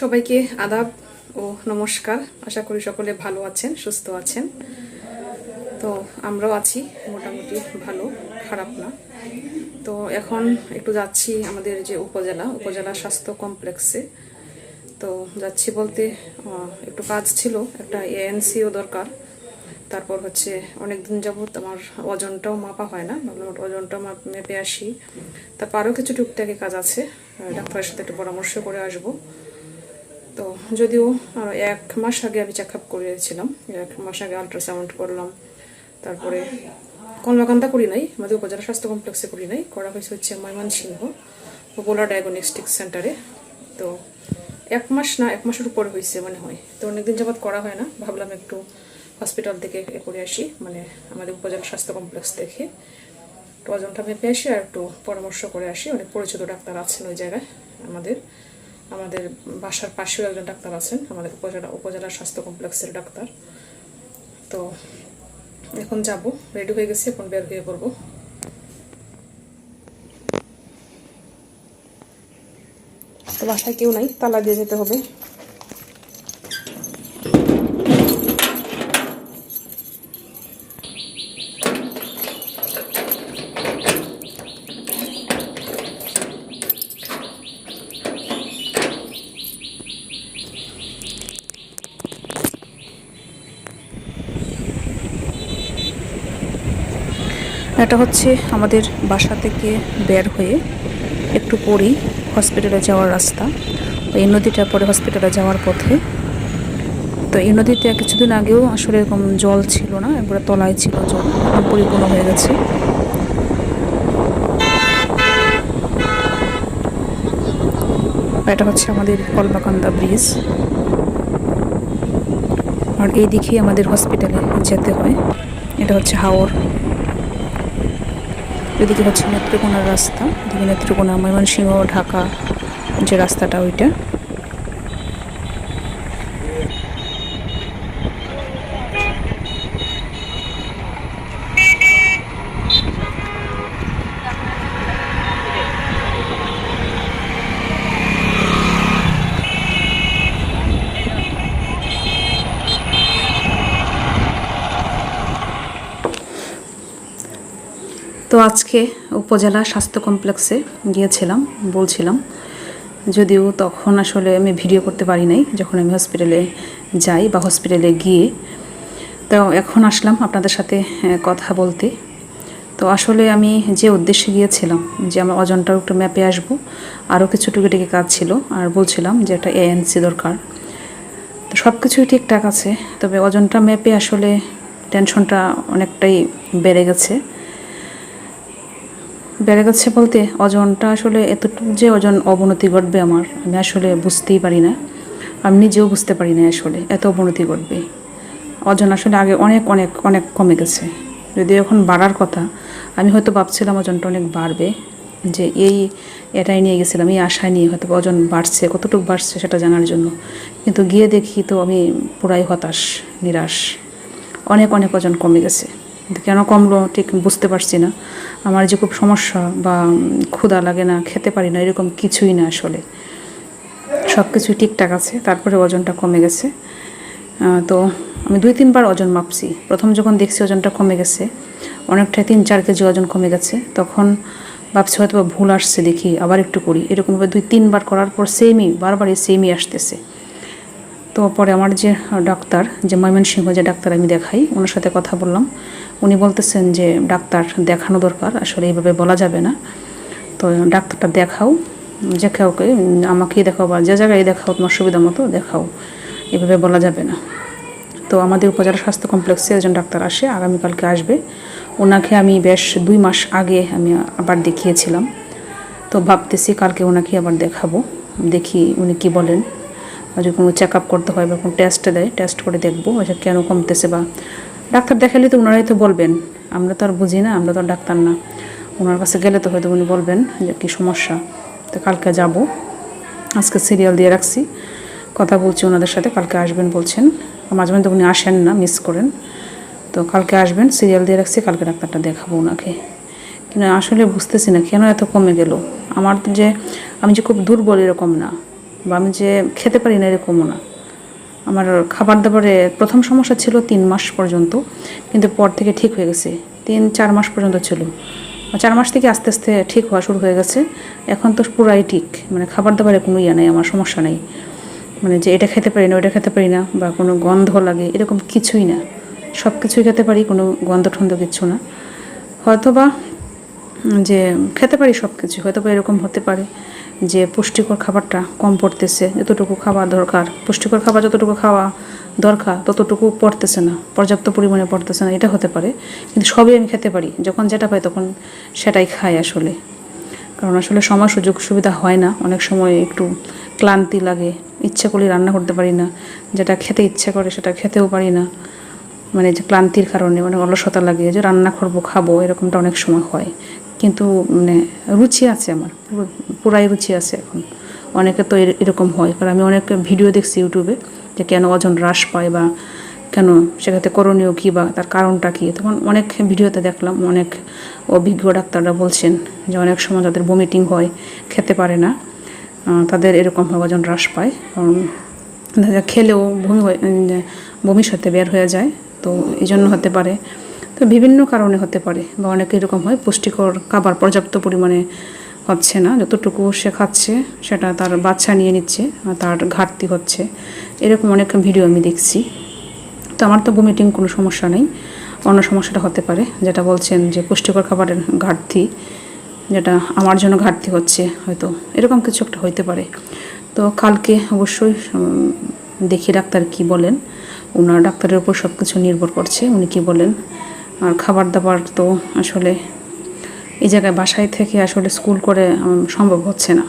সবাইকে আদাব ও নমস্কার। আশা করি সকলে ভালো আছেন, সুস্থ আছেন। তো আমরাও আছি, মোটামুটি ভালো, খারাপ না। তো এখন একটু যাচ্ছি আমাদের যে উপজেলা উপজেলা স্বাস্থ্য কমপ্লেক্সে। তো যাচ্ছি বলতে একটু কাজ ছিল, একটা এএনসিও দরকার। তারপর হচ্ছে অনেক দিন যাবত আমার ওজনটাও মাপা হয় না ভাবলাম একটু ওজনটা মাপ আসি। তারপর কিছু টুকটাকি কাজ আছে ডাক্তারের সাথে একটু পরামর্শ করে আসব। তো যদিও এক মাস আগে আমি চেক আপ করেছিলাম, এক মাস আগে আলট্রাসাউন্ড করলাম। তারপরে কলমাকান্দা করি নাই, আমাদের উপজেলা স্বাস্থ্য কমপ্লেক্সে করি নাই, করা হয়েছে হচ্ছে ময়মনসিংহ পপুলার ডায়াগনস্টিক সেন্টারে তো এক মাস না, এক মাসের উপরে হয়েছে মনে হয়। তো অনেকদিন যাবৎ করা হয় না, ভাবলাম একটু হসপিটাল থেকে এ করে আসি মানে আমাদের উপজেলা স্বাস্থ্য কমপ্লেক্স থেকে একটু ওজনটা মেপে আসি আর একটু পরামর্শ করে আসি। অনেক পরিচিত ডাক্তার আছেন ওই জায়গায় আমাদের। আমাদের বাসার পাশেও একজন ডাক্তার আছেন, আমাদের উপজেলা উপজেলা স্বাস্থ্য কমপ্লেক্সের ডাক্তার। তো এখন যাব রেডি হয়ে গেছি, এখন বের হয়ে পড়ব। তো বাসায় কেউ নাই, তালা দিয়ে যেতে হবে। এটা হচ্ছে আমাদের বাসা থেকে বের হয়ে একটু পরেই হসপিটালে যাওয়ার রাস্তা। এই নদীটা পরে হসপিটালে যাওয়ার পথে। তো এই নদীতে কিছুদিন আগেও আসলে এরকম জল ছিল না, একবারে তলায় ছিল জল পরিপূর্ণ হয়ে গেছে। এটা হচ্ছে আমাদের কলবাকান্দা ব্রিজ আর এই দিকেই আমাদের হসপিটালে যেতে হয়। এটা হচ্ছে হাওর। এদিকে হচ্ছে নেত্রকোনার রাস্তা। এদিকে নেত্রকোনা ময়মনসিংহ ঢাকা যে রাস্তাটা ওইটা। তো আজকে উপজেলা স্বাস্থ্য কমপ্লেক্সে গিয়েছিলাম, বলছিলাম। যদিও তখন আসলে আমি ভিডিও করতে পারি নাই, যখন আমি হসপিটালে যাই বা হসপিটালে গিয়ে। তো এখন আসলাম আপনাদের সাথে কথা বলতে। তো আসলে আমি যে উদ্দেশ্যে গিয়েছিলাম, যে আমার ওজনটাও একটু ম্যাপে আসব, আরও কিছু টুকিটাকি কাজ ছিল, আর বলছিলাম যে একটা এএনসি দরকার। তো সব কিছুই ঠিকঠাক আছে, তবে ওজনটা ম্যাপে আসলে টেনশনটা অনেকটাই বেড়ে গেছে। বেড়ে গেছে বলতে ওজনটা আসলে এতটুকু যে ওজন অবনতি ঘটবে আমার, আমি আসলে বুঝতেই পারি না। আমি নিজেও বুঝতে পারি না আসলে এত অবনতি ঘটবে। ওজন আসলে আগে অনেক অনেক অনেক কমে গেছে। যদি এখন বাড়ার কথা, আমি হয়তো ভাবছিলাম ওজনটা অনেক বাড়বে, যে এই এটাই নিয়ে গেছিলাম, এই আশায় নিয়ে হয়তো ওজন বাড়ছে, কতটুকু বাড়ছে সেটা জানার জন্য। কিন্তু গিয়ে দেখি তো আমি পুরাই হতাশ, নিরাশ। অনেক অনেক ওজন কমে গেছে। কেন কমলো ঠিক বুঝতে পারছি না। আমার যে খুব সমস্যা বা ক্ষুধা লাগে না, খেতে পারি না, এরকম কিছুই না আসলে। সব কিছুই ঠিকঠাক আছে, তারপরে ওজনটা কমে গেছে। তো আমি দুই তিনবার ওজন মাপছি। প্রথম যখন দেখছি ওজনটা কমে গেছে, অনেকটাই তিন চার কেজি ওজন কমে গেছে, তখন ভাবছি হয়তো ভুল আসছে দেখি, আবার একটু করি। এরকমভাবে দুই তিনবার করার পর সেমই বারবারই সেমই আসতেছে। তো পরে আমার যে ডাক্তার, যে ময়মনসিংহ যে ডাক্তার আমি দেখাই, ওনার সাথে কথা বললাম। উনি বলতেছেন যে, ডাক্তার, দেখানো দরকার, আসলে এইভাবে বলা যাবে না। তো ডাক্তারটা দেখাও, যে কাউকে আমাকেই দেখাও বা যে জায়গায় দেখাও তোমার সুবিধা মতো দেখাও, এভাবে বলা যাবে না। তো আমাদের উপজেলা স্বাস্থ্য কমপ্লেক্সে একজন ডাক্তার আসে, আগামীকালকে আসবে। ওনাকে আমি বেশ দুই মাস আগে আমি আবার দেখিয়েছিলাম। তো ভাবতেছি কালকে ওনাকে আবার দেখাবো, দেখি উনি কি বলেন। কোনো চেক আপ করতে হয় বা কোনো টেস্ট দেয় টেস্ট করে দেখব যে কেন কমতেছে বা ডাক্তার দেখালে তো ওনারাই তো বলবেন। আমরা তো আর বুঝি না, আমরা তো আর ডাক্তার না। ওনার কাছে গেলে তো হয়তো উনি বলবেন যে কী সমস্যা। তো কালকে যাব। আজকে সিরিয়াল দিয়ে রাখছি। কথা বলছি ওনাদের সাথে, কালকে আসবেন বলছেন। মাঝে মাঝে উনি আসেন না মিস করেন। তো কালকে আসবেন সিরিয়াল দিয়ে রাখছি, কালকে ডাক্তারটা দেখাবো ওনাকে। কিন্তু আসলে বুঝতেছি না, কেন এত কমে গেল? আমার যে, আমি যে খুব দুর্বল এরকম না। বা আমি যে খেতে পারি না এরকমও না। আমার খাবার দাবারে প্রথম সমস্যা ছিল তিন মাস পর্যন্ত, কিন্তু পর থেকে ঠিক হয়ে গেছে। তিন, চার মাস পর্যন্ত ছিল। চার মাস থেকে আস্তে আস্তে ঠিক হওয়া শুরু হয়ে গেছে। এখন তো পুরাই ঠিক মানে খাবার দাবারে কোনো ইয়ে নেই, আমার সমস্যা নেই। মানে যে এটা খেতে পারি না, ওইটা খেতে পারি না, বা কোনো গন্ধ লাগে, এরকম কিছুই না। সব কিছুই খেতে পারি, কোনো গন্ধ ঠন্ধ কিচ্ছু না। হয়তোবা যে খেতে পারি সব কিছু হয়তো বা এরকম হতে পারে। যে পুষ্টিকর খাবারটা কম পড়তেছে, যতটুকু খাওয়া দরকার, পুষ্টিকর খাবার যতটুকু খাওয়া দরকার, ততটুকু পড়তেছে না, পর্যাপ্ত পরিমাণে পড়তেছে না, এটা হতে পারে। কিন্তু সবই আমি খেতে পারি, যখন যেটা পাই তখন সেটাই খাই আসলে। কারণ আসলে সময় সুযোগ সুবিধা হয় না, অনেক সময় একটু ক্লান্তি লাগে, ইচ্ছা করলে রান্না করতে পারি না, যেটা খেতে ইচ্ছা করে সেটা খেতেও পারি না। মানে যে ক্লান্তির কারণে মানে অলসতা লাগে, যে রান্না করব, খাব, এরকমটা অনেক সময় হয়। কিন্তু মানে রুচি আছে আমার পুরাই রুচি আছে এখন। অনেকে তো এর- এরকম হয়, কারণ আমি অনেক ভিডিও দেখছি ইউটিউবে যে কেন ওজন হ্রাস পায় বা কেন সেক্ষেত্রে করণীয় কী বা তার কারণটা কী। তখন অনেক ভিডিওতে দেখলাম, অনেক অভিজ্ঞ ডাক্তাররা বলছেন যে অনেক সময় যাদের বমিটিং হয়, খেতে পারে না তাদের এরকম হয় ওজন হ্রাস পায়। কারণ খেলেও বমি বমির সাথে বের হয়ে যায়, তো এই জন্য হতে পারে। তো বিভিন্ন কারণে হতে পারে বা অনেকে এরকম হয়, পুষ্টিকর খাবার পর্যাপ্ত পরিমাণে হচ্ছে না, যতটুকু সে খাচ্ছে সেটা তার বাচ্চা নিয়ে নিচ্ছে তার ঘাটতি হচ্ছে। এরকম অনেক ভিডিও আমি দেখছি। তো আমার তো ভমিটিং কোনো সমস্যা নেই। অন্য সমস্যাটা হতে পারে, যেটা বলছেন যে পুষ্টিকর খাবারের ঘাটতি, যেটা আমার জন্য ঘাটতি হচ্ছে হয়তো। এরকম কিছু একটা হইতে পারে। তো কালকে অবশ্যই দেখি ডাক্তার কি বলেন। ওনার ডাক্তারের উপর সব কিছু নির্ভর করছে। উনি কি বলেন? আর খাবার দাবার তো আসলে এই জায়গায় বাসায় থেকে আসলে স্কুল করে সম্ভব হচ্ছে না।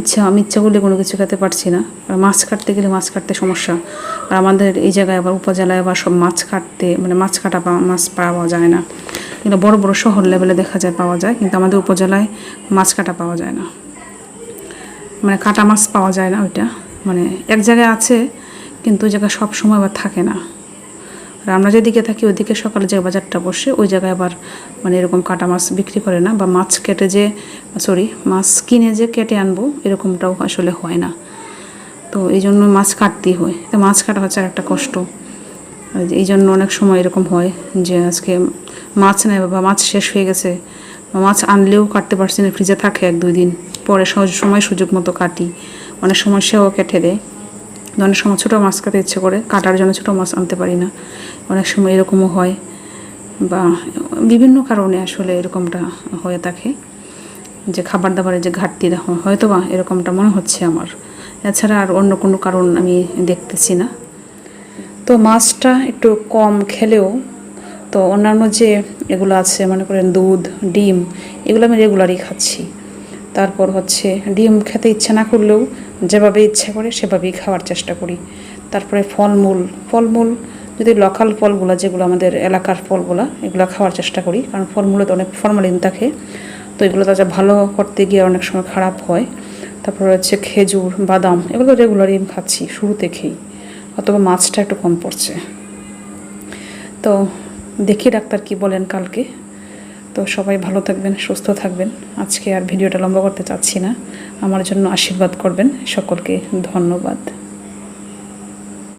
ইচ্ছা, আমি ইচ্ছা করলে কোনো কিছু খেতে পারছি না। আর মাছ কাটতে গেলে মাছ কাটতে সমস্যা। আর আমাদের এই জায়গায় আবার উপজেলায় আবার সব মাছ কাটতে মানে মাছ কাটা মাছ পাওয়া যায় না। কিন্তু বড় বড় শহর লেভেলে দেখা যায় পাওয়া যায়, কিন্তু আমাদের উপজেলায় মাছ কাটা পাওয়া যায় না। মানে কাটা মাছ পাওয়া যায় না ওইটা। মানে এক জায়গায় আছে, কিন্তু ওই জায়গায় সব সময় আবার থাকে না। আর আমরা যেদিকে থাকি ওইদিকে সকালে যে বাজারটা বসে, ওই জায়গায় আবার মানে এরকম কাটা মাছ বিক্রি করে না বা মাছ কেটে যে সরি মাছ কিনে যে কেটে আনব, এরকমটাও আসলে হয় না। তো এই জন্য মাছ কাটতেই হয়। তো মাছ কাটা হচ্ছে একটা কষ্ট। এই জন্য অনেক সময় এরকম হয় যে আজকে মাছ নেই বা মাছ শেষ হয়ে গেছে মাছ আনলেও কাটতে পারছি না, ফ্রিজে থাকে এক দুই দিন, পরে সহজ সময় সুযোগ মতো কাটি। অনেক সময় সেও কেটে দেয়। অনেক সময় ছোটো মাছ খেতে ইচ্ছে করে, কাটার জন্য ছোটো মাছ আনতে পারি না। অনেক সময় এরকমও হয় বা বিভিন্ন কারণে আসলে এরকমটা হয়ে থাকে। যে খাবার দাবারের যে ঘাটতি হয়- হয়তো বা এরকমটা মনে হচ্ছে আমার। এছাড়া আর অন্য কোনো কারণ আমি দেখতেছি না। তো মাছটা একটু কম খেলেও, তো অন্যান্য যে এগুলো আছে, মনে করেন দুধ, ডিম, এগুলো আমি রেগুলারই খাচ্ছি। তারপর হচ্ছে ডিম খেতে ইচ্ছা না করলেও যেভাবে ইচ্ছা করে সেভাবেই খাওয়ার চেষ্টা করি। তারপরে ফলমূল ফলমূল যদি লোকাল ফলগুলো যেগুলো আমাদের এলাকার ফলগুলো, এগুলো খাওয়ার চেষ্টা করি। কারণ ফলমূলে তো অনেক ফর্মালিন থাকে। তো এগুলো তাজা ভালো করতে গিয়ে অনেক সময় খারাপ হয়। তারপর হচ্ছে খেজুর, বাদাম, এগুলো রেগুলারই খাচ্ছি শুরু থেকেই অথবা মাছটা একটু কম পড়ছে। তো দেখি ডাক্তার কি বলেন কালকে। তো সবাই ভালো থাকবেন, সুস্থ থাকবেন। আজকে আর ভিডিওটা লম্বা করতে চাচ্ছি না। আমার জন্য আশীর্বাদ করবেন। সকলকে ধন্যবাদ।